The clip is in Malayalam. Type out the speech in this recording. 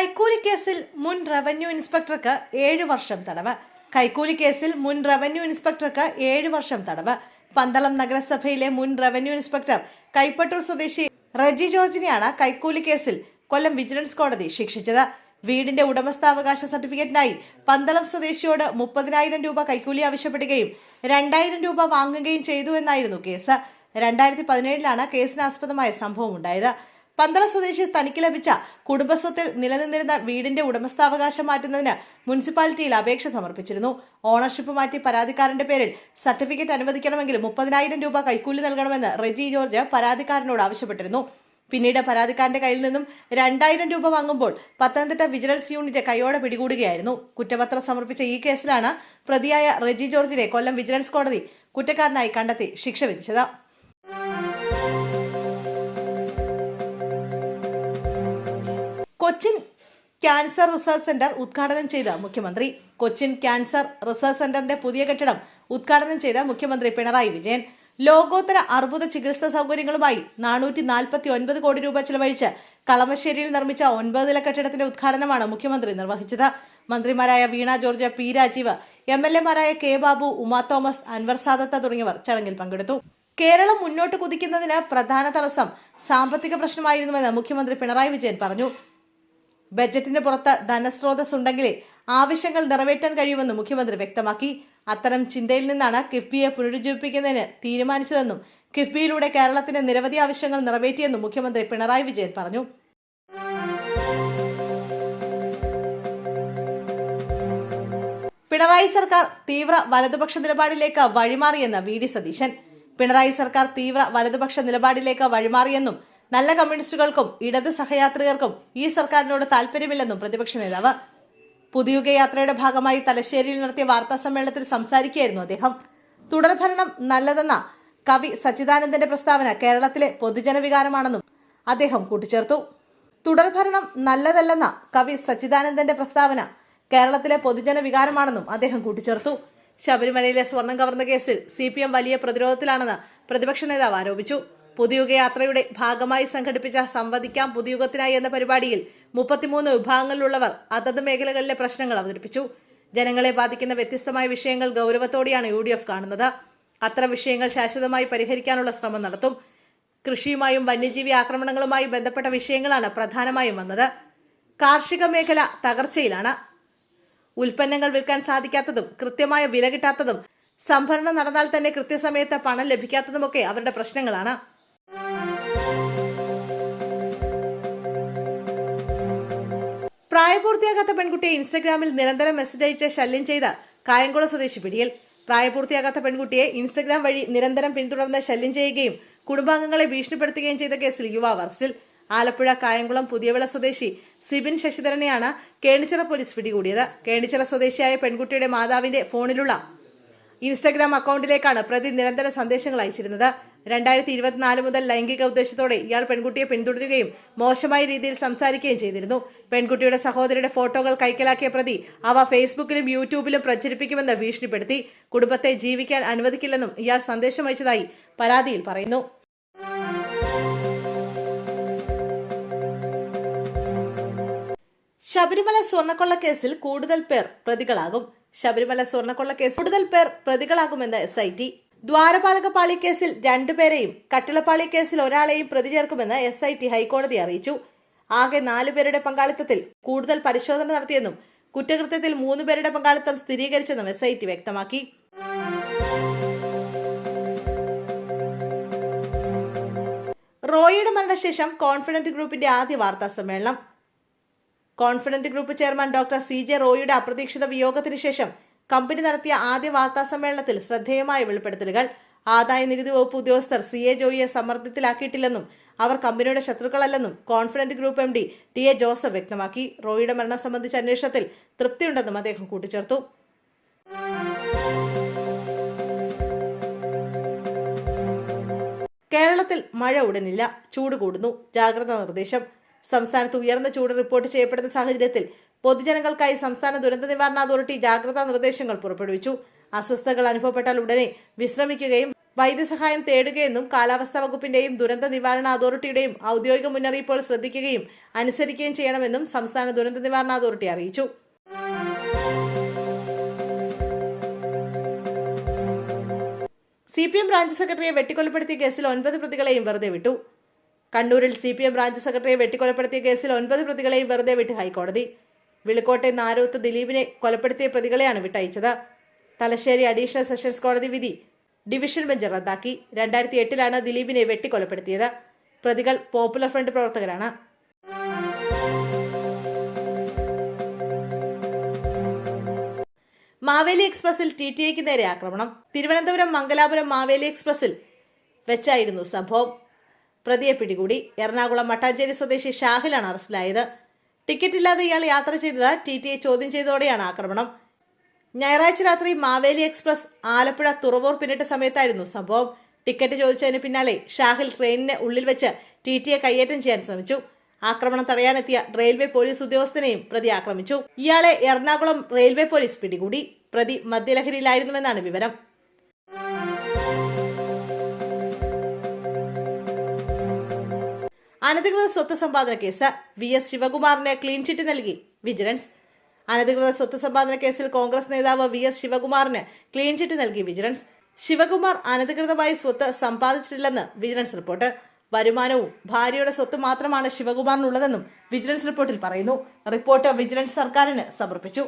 കൈക്കൂലി കേസിൽ മുൻ റവന്യൂ ഇൻസ്പെക്ടർക്ക് ഏഴ് വർഷം തടവ്. കൈക്കൂലി കേസിൽ മുൻ റവന്യൂ ഇൻസ്പെക്ടർക്ക് ഏഴ് വർഷം തടവ്. പന്തളം നഗരസഭയിലെ മുൻ റവന്യൂ ഇൻസ്പെക്ടർ കൈപ്പട്ടൂർ സ്വദേശി റജി ജോർജിനെയാണ് കൈക്കൂലി കേസിൽ കൊല്ലം വിജിലൻസ് കോടതി ശിക്ഷിച്ചത്. വീടിന്റെ ഉടമസ്ഥാവകാശ സർട്ടിഫിക്കറ്റിനായി പന്തളം സ്വദേശിയോട് മുപ്പതിനായിരം രൂപ കൈക്കൂലി ആവശ്യപ്പെടുകയും രണ്ടായിരം രൂപ വാങ്ങുകയും ചെയ്തു എന്നായിരുന്നു കേസ്. രണ്ടായിരത്തി പതിനേഴിലാണ് കേസിനാസ്പദമായ സംഭവം ഉണ്ടായത് പന്തള സ്വദേശി തനിക്ക് ലഭിച്ച കുടുംബസ്വത്തിൽ നിലനിന്നിരുന്ന വീടിന്റെ ഉടമസ്ഥാവകാശം മാറ്റുന്നതിന് മുനിസിപ്പാലിറ്റിയിൽ അപേക്ഷ സമർപ്പിച്ചിരുന്നു. ഓണർഷിപ്പ് മാറ്റി പരാതിക്കാരന്റെ പേരിൽ സർട്ടിഫിക്കറ്റ് അനുവദിക്കണമെങ്കിൽ മുപ്പതിനായിരം രൂപ കൈക്കൂലി നൽകണമെന്ന് റെജി ജോർജ് പരാതിക്കാരനോട് ആവശ്യപ്പെട്ടിരുന്നു. പിന്നീട് പരാതിക്കാരന്റെ കയ്യിൽ നിന്നും രണ്ടായിരം രൂപ വാങ്ങുമ്പോൾ പത്തനംതിട്ട വിജിലൻസ് യൂണിറ്റ് കൈയോടെ പിടികൂടുകയായിരുന്നു. കുറ്റപത്രം സമർപ്പിച്ച ഈ കേസിലാണ് പ്രതിയായ റെജി ജോർജിനെ കൊല്ലം വിജിലൻസ് കോടതി കുറ്റക്കാരനായി കണ്ടെത്തി ശിക്ഷ വിധിച്ചത്. കൊച്ചിൻ ക്യാൻസർ റിസർച്ച് സെന്റർ ഉദ്ഘാടനം ചെയ്ത മുഖ്യമന്ത്രി. കൊച്ചിൻ ക്യാൻസർ റിസർച്ച് സെന്ററിന്റെ പുതിയ കെട്ടിടം ഉദ്ഘാടനം ചെയ്ത മുഖ്യമന്ത്രി പിണറായി വിജയൻ. ലോകോത്തര അർബുദ ചികിത്സാ സൗകര്യങ്ങളുമായി നാനൂറ്റി നാൽപ്പത്തി ഒൻപത് കോടി രൂപ ചിലവഴിച്ച് കളമശ്ശേരിയിൽ നിർമ്മിച്ച ഒൻപത് നില കെട്ടിടത്തിന്റെ ഉദ്ഘാടനമാണ് മുഖ്യമന്ത്രി നിർവഹിച്ചത്. മന്ത്രിമാരായ Veena George P Rajeev M L എമാരായ K Babu Uma Thomas Anwar Sadath തുടങ്ങിയവർ ചടങ്ങിൽ പങ്കെടുത്തു. കേരളം മുന്നോട്ട് കുതിക്കുന്നതിന് പ്രധാന തടസ്സം സാമ്പത്തിക പ്രശ്നമായിരുന്നുവെന്ന് മുഖ്യമന്ത്രി പിണറായി വിജയൻ പറഞ്ഞു. ബജറ്റിന് പുറത്ത് ധനസ്രോതസ് ഉണ്ടെങ്കിലേ ആവശ്യങ്ങൾ നിറവേറ്റാൻ കഴിയുമെന്ന് മുഖ്യമന്ത്രി വ്യക്തമാക്കി. അത്തരം ചിന്തയിൽ നിന്നാണ് കിഫ്ബിയെ പുനരുജ്ജീവിപ്പിക്കുന്നതിന് തീരുമാനിച്ചതെന്നും കിഫ്ബിയിലൂടെ കേരളത്തിന്റെ നിരവധി ആവശ്യങ്ങൾ നിറവേറ്റിയെന്നും മുഖ്യമന്ത്രി പിണറായി വിജയൻ പറഞ്ഞു. പിണറായി സർക്കാർ തീവ്ര വലതുപക്ഷ നിലപാടിലേക്ക് വഴിമാറിയെന്ന് വി ഡി സതീശൻ. പിണറായി സർക്കാർ തീവ്ര വലതുപക്ഷ നിലപാടിലേക്ക് വഴിമാറിയെന്നും നല്ല കമ്മ്യൂണിസ്റ്റുകൾക്കും ഇടത് സഹയാത്രികർക്കും ഈ സർക്കാരിനോട് താല്പര്യമില്ലെന്നും പ്രതിപക്ഷ നേതാവ്. പുതിയുഗ യാത്രയുടെ ഭാഗമായി തലശ്ശേരിയിൽ നടത്തിയ വാർത്താ സമ്മേളനത്തിൽ സംസാരിക്കുകയായിരുന്നു അദ്ദേഹം. തുടർഭരണം നല്ലതെന്ന കവി സച്ചിദാനന്ദന്റെ പ്രസ്താവന കേരളത്തിലെ പൊതുജനവികാരമാണെന്നും അദ്ദേഹം കൂട്ടിച്ചേർത്തു. തുടർഭരണം നല്ലതല്ലെന്ന കവി സച്ചിദാനന്ദന്റെ പ്രസ്താവന കേരളത്തിലെ പൊതുജന വികാരമാണെന്നും അദ്ദേഹം കൂട്ടിച്ചേർത്തു. ശബരിമലയിലെ സ്വർണം കവർന്ന കേസിൽ സി വലിയ പ്രതിരോധത്തിലാണെന്ന് പ്രതിപക്ഷ നേതാവ് ആരോപിച്ചു. പുതിയുഗ യാത്രയുടെ ഭാഗമായി സംഘടിപ്പിച്ച സംവദിക്കാം പുതിയുഗത്തിനായി എന്ന പരിപാടിയിൽ മുപ്പത്തിമൂന്ന് വിഭാഗങ്ങളിലുള്ളവർ അതത് മേഖലകളിലെ പ്രശ്നങ്ങൾ അവതരിപ്പിച്ചു. ജനങ്ങളെ ബാധിക്കുന്ന വ്യത്യസ്തമായ വിഷയങ്ങൾ ഗൗരവത്തോടെയാണ് യു ഡി എഫ് കാണുന്നത്. അത്തരം വിഷയങ്ങൾ ശാശ്വതമായി പരിഹരിക്കാനുള്ള ശ്രമം നടത്തും. കൃഷിയുമായും വന്യജീവി ആക്രമണങ്ങളുമായി ബന്ധപ്പെട്ട വിഷയങ്ങളാണ് പ്രധാനമായും വന്നത്. കാർഷിക മേഖല തകർച്ചയിലാണ്. ഉൽപ്പന്നങ്ങൾ വിൽക്കാൻ സാധിക്കാത്തതും കൃത്യമായ വില കിട്ടാത്തതും സംഭരണം നടന്നാൽ തന്നെ കൃത്യസമയത്ത് പണം ലഭിക്കാത്തതുമൊക്കെ അവരുടെ പ്രശ്നങ്ങളാണ്. പ്രായപൂർത്തിയാകാത്ത പെൺകുട്ടിയെ ഇൻസ്റ്റഗ്രാമിൽ നിരന്തരം മെസ്സേജ് അയച്ച് ശല്യം ചെയ്ത കായംകുളം സ്വദേശി പിടിയിൽ. പ്രായപൂർത്തിയാകാത്ത പെൺകുട്ടിയെ ഇൻസ്റ്റഗ്രാം വഴി നിരന്തരം പിന്തുടർന്ന് ശല്യം ചെയ്യുകയും കുടുംബാംഗങ്ങളെ ഭീഷണിപ്പെടുത്തുകയും ചെയ്ത കേസിൽ യുവാവ് അറസ്റ്റിൽ. ആലപ്പുഴ കായംകുളം പുതിയവിള സ്വദേശി സിബിൻ ശശിധരനെയാണ് കേണിച്ചിറ പോലീസ് പിടികൂടിയത്. കേണിച്ചിറ സ്വദേശിയായ പെൺകുട്ടിയുടെ മാതാവിന്റെ ഫോണിലുള്ള ഇൻസ്റ്റഗ്രാം അക്കൗണ്ടിലേക്കാണ് പ്രതി നിരന്തര സന്ദേശങ്ങൾ അയച്ചിരുന്നത്. രണ്ടായിരത്തി ഇരുപത്തിനാല് മുതൽ ലൈംഗിക ഉദ്ദേശത്തോടെ ഇയാൾ പെൺകുട്ടിയെ പിന്തുടരുകയും മോശമായ രീതിയിൽ സംസാരിക്കുകയും ചെയ്തിരുന്നു. പെൺകുട്ടിയുടെ സഹോദരിയുടെ ഫോട്ടോകൾ കൈക്കലാക്കിയ പ്രതി അവ ഫേസ്ബുക്കിലും യൂട്യൂബിലും പ്രചരിപ്പിക്കുമെന്ന് ഭീഷണിപ്പെടുത്തി. കുടുംബത്തെ ജീവിക്കാൻ അനുവദിക്കില്ലെന്നും ഇയാൾ സന്ദേശം അയച്ചതായി പരാതിയിൽ പറയുന്നു. ശബരിമല സ്വർണക്കൊള്ള കേസിൽ കൂടുതൽ പേർ പ്രതികളാകും. ശബരിമല സ്വർണക്കൊള്ള കേസ് കൂടുതൽ പേർ പ്രതികളാകുമെന്ന് എസ് ഐ ടി. ദ്വാരപാലകപ്പാളി കേസിൽ രണ്ടുപേരെയും കട്ടിളപ്പാളി കേസിൽ ഒരാളെയും പ്രതി ചേർക്കുമെന്ന് എസ് ഐ ടി ഹൈക്കോടതി അറിയിച്ചു. ആകെ നാലുപേരുടെ പങ്കാളിത്തത്തിൽ കൂടുതൽ പരിശോധന നടത്തിയെന്നും കുറ്റകൃത്യത്തിൽ മൂന്നുപേരുടെ പങ്കാളിത്തം സ്ഥിരീകരിച്ചെന്നും എസ് ഐ ടി വ്യക്തമാക്കി. റോയിയുടെ മരണശേഷം കോൺഫിഡന്റ് ഗ്രൂപ്പിന്റെ ആദ്യ വാർത്താ സമ്മേളനം. Confident group chairman doctor C J റോയിയുടെ അപ്രതീക്ഷിത വിയോഗത്തിന് ശേഷം കമ്പനി നടത്തിയ ആദ്യ വാർത്താ സമ്മേളനത്തിൽ ശ്രദ്ധേയമായ വെളിപ്പെടുത്തലുകൾ. ആദായ നികുതി വകുപ്പ് ഉദ്യോഗസ്ഥർ സി എ ജോയിയെ സമ്മർദ്ദത്തിലാക്കിയിട്ടില്ലെന്നും അവർ കമ്പനിയുടെ ശത്രുക്കളല്ലെന്നും confident group M D T A Joseph വ്യക്തമാക്കി. റോയിയുടെ മരണം സംബന്ധിച്ച അന്വേഷണത്തിൽ തൃപ്തിയുണ്ടെന്നും അദ്ദേഹം കൂട്ടിച്ചേർത്തു. കേരളത്തിൽ മഴ ഉടനില്ല ചൂട് കൂടുന്നു. ജാഗ്രതാ നിർദ്ദേശം. സംസ്ഥാനത്ത് ഉയർന്ന ചൂട് റിപ്പോർട്ട് ചെയ്യപ്പെടുന്ന സാഹചര്യത്തിൽ പൊതുജനങ്ങൾക്കായി സംസ്ഥാന ദുരന്ത നിവാരണ അതോറിറ്റി ജാഗ്രതാ നിർദ്ദേശങ്ങൾ പുറപ്പെടുവിച്ചു. അസ്വസ്ഥതകൾ അനുഭവപ്പെട്ടാൽ ഉടനെ വിശ്രമിക്കുകയും വൈദ്യസഹായം തേടുകയെന്നും കാലാവസ്ഥാ വകുപ്പിന്റെയും ദുരന്ത നിവാരണ അതോറിറ്റിയുടെയും ഔദ്യോഗിക മുന്നറിയിപ്പുകൾ ശ്രദ്ധിക്കുകയും അനുസരിക്കുകയും ചെയ്യണമെന്നും സംസ്ഥാന ദുരന്ത നിവാരണ അതോറിറ്റി അറിയിച്ചു. സി പി എം ബ്രാഞ്ച് സെക്രട്ടറിയെ വെട്ടിക്കൊലപ്പെടുത്തിയ കേസിൽ ഒൻപത് പ്രതികളെയും വെറുതെ വിട്ടു. കണ്ണൂരിൽ സി പി എം ബ്രാഞ്ച് സെക്രട്ടറിയെ വെട്ടിക്കൊലപ്പെടുത്തിയ കേസിൽ ഒൻപത് പ്രതികളെയും വെറുതെ വിട്ട് ഹൈക്കോടതി. വിളിക്കോട്ടെ നാരോത്ത് ദിലീപിനെ കൊലപ്പെടുത്തിയ പ്രതികളെയാണ് വിട്ടയച്ചത്. തലശ്ശേരി അഡീഷണൽ സെഷൻസ് കോടതി വിധി ഡിവിഷൻ ബെഞ്ച് റദ്ദാക്കി. രണ്ടായിരത്തി എട്ടിലാണ് ദിലീപിനെ വെട്ടിക്കൊലപ്പെടുത്തിയത്. പ്രതികൾ പോപ്പുലർ ഫ്രണ്ട് പ്രവർത്തകരാണ്. മാവേലി എക്സ്പ്രസിൽ ടി ടി ഐക്ക് നേരെ ആക്രമണം. തിരുവനന്തപുരം മംഗലാപുരം മാവേലി എക്സ്പ്രസിൽ വെച്ചായിരുന്നു സംഭവം. പ്രതിയെ പിടികൂടി. എറണാകുളം മട്ടാഞ്ചേരി സ്വദേശി ഷാഹിലാണ് അറസ്റ്റിലായത്. ടിക്കറ്റ് ഇല്ലാതെ ഇയാൾ യാത്ര ചെയ്തത് ടി ടി ഐ ചോദ്യം ചെയ്തതോടെയാണ് ആക്രമണം. ഞായറാഴ്ച രാത്രി മാവേലി എക്സ്പ്രസ് ആലപ്പുഴ തുറവൂർ പിന്നിട്ട സമയത്തായിരുന്നു സംഭവം. ടിക്കറ്റ് ചോദിച്ചതിന് പിന്നാലെ ഷാഹിൽ ട്രെയിനിന് ഉള്ളിൽ വെച്ച് ടി ടിയെ കയ്യേറ്റം ചെയ്യാൻ ശ്രമിച്ചു. ആക്രമണം തടയാനെത്തിയ റെയിൽവേ പോലീസ് ഉദ്യോഗസ്ഥനെയും പ്രതി ആക്രമിച്ചു. ഇയാളെ എറണാകുളം റെയിൽവേ പോലീസ് പിടികൂടി. പ്രതി മദ്യലഹരിയിലായിരുന്നുവെന്നാണ് വിവരം. അനധികൃത സ്വത്ത് സമ്പാദന കേസ് വി എസ് ശിവകുമാറിന് ക്ലീൻ ചിറ്റ് നൽകി. വിജിലൻസ് അനധികൃത സ്വത്ത് സമ്പാദന കേസിൽ കോൺഗ്രസ് നേതാവ് വി എസ് ശിവകുമാറിന് ക്ലീൻ ചിറ്റ് നൽകി വിജിലൻസ് ശിവകുമാർ അനധികൃതമായി സ്വത്ത് സമ്പാദിച്ചിട്ടില്ലെന്ന് വിജിലൻസ് റിപ്പോർട്ട് വരുമാനവും ഭാര്യയുടെ സ്വത്ത് മാത്രമാണ് ശിവകുമാറിനുള്ളതെന്നും വിജിലൻസ് റിപ്പോർട്ടിൽ പറയുന്നു. റിപ്പോർട്ട് വിജിലൻസ് സർക്കാരിന് സമർപ്പിച്ചു.